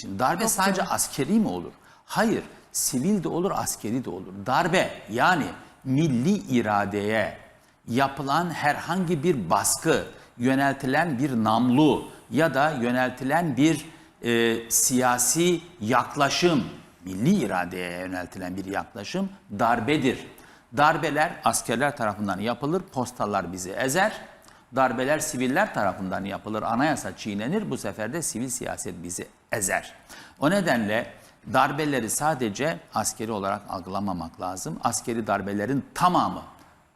Şimdi darbe sadece askeri mi olur? Hayır, sivil de olur, askeri de olur. Darbe yani milli iradeye yapılan herhangi bir baskı, yöneltilen bir namlu ya da yöneltilen bir e, siyasi yaklaşım, milli iradeye yöneltilen bir yaklaşım darbedir. Darbeler askerler tarafından yapılır, postalar bizi ezer. Darbeler siviller tarafından yapılır, anayasa çiğnenir. Bu sefer de sivil siyaset bizi ezer. O nedenle darbeleri sadece askeri olarak algılamamak lazım. Askeri darbelerin tamamı,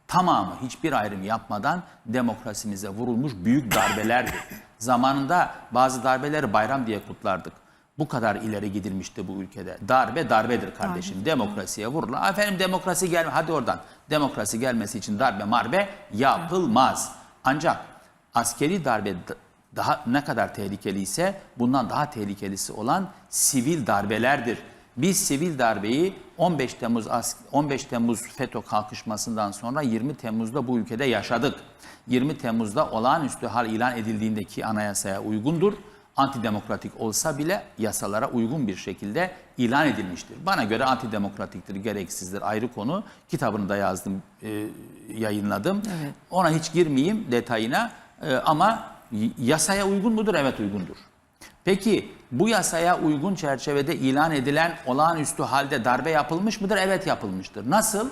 tamamı hiçbir ayrım yapmadan demokrasimize vurulmuş büyük darbelerdir. Zamanında bazı darbeleri bayram diye kutlardık. Bu kadar ileri gidilmişti bu ülkede. Darbe darbedir kardeşim. Demokrasiye vururlar. Efendim demokrasi gelme. Hadi oradan. Demokrasi gelmesi için darbe marbe yapılmaz. Ancak askeri darbe daha ne kadar tehlikeli ise bundan daha tehlikelisi olan sivil darbelerdir. Biz sivil darbeyi 15 Temmuz as- 15 Temmuz FETÖ kalkışmasından sonra 20 Temmuz'da bu ülkede yaşadık. 20 Temmuz'da olağanüstü hal ilan edildiğindeki anayasaya uygundur. Antidemokratik olsa bile yasalara uygun bir şekilde ilan edilmiştir. Bana göre antidemokratiktir, gereksizdir ayrı konu. Kitabını da yazdım, e, yayınladım. Evet. Ona hiç girmeyeyim detayına e, ama yasaya uygun mudur? Evet uygundur. Peki bu yasaya uygun çerçevede ilan edilen olağanüstü halde darbe yapılmış mıdır? Evet yapılmıştır. Nasıl?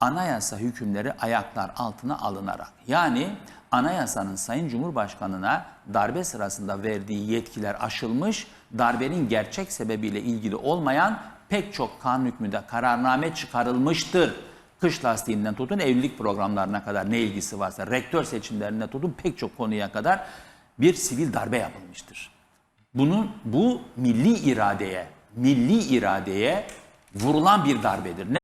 Anayasa hükümleri ayaklar altına alınarak. Yani anayasanın Sayın Cumhurbaşkanı'na darbe sırasında verdiği yetkiler aşılmış, darbenin gerçek sebebiyle ilgili olmayan pek çok kanun hükmünde kararname çıkarılmıştır. Kış lastiğinden tutun evlilik programlarına kadar ne ilgisi varsa, rektör seçimlerine tutun pek çok konuya kadar bir sivil darbe yapılmıştır. Bunun bu milli iradeye, milli iradeye vurulan bir darbedir. Ne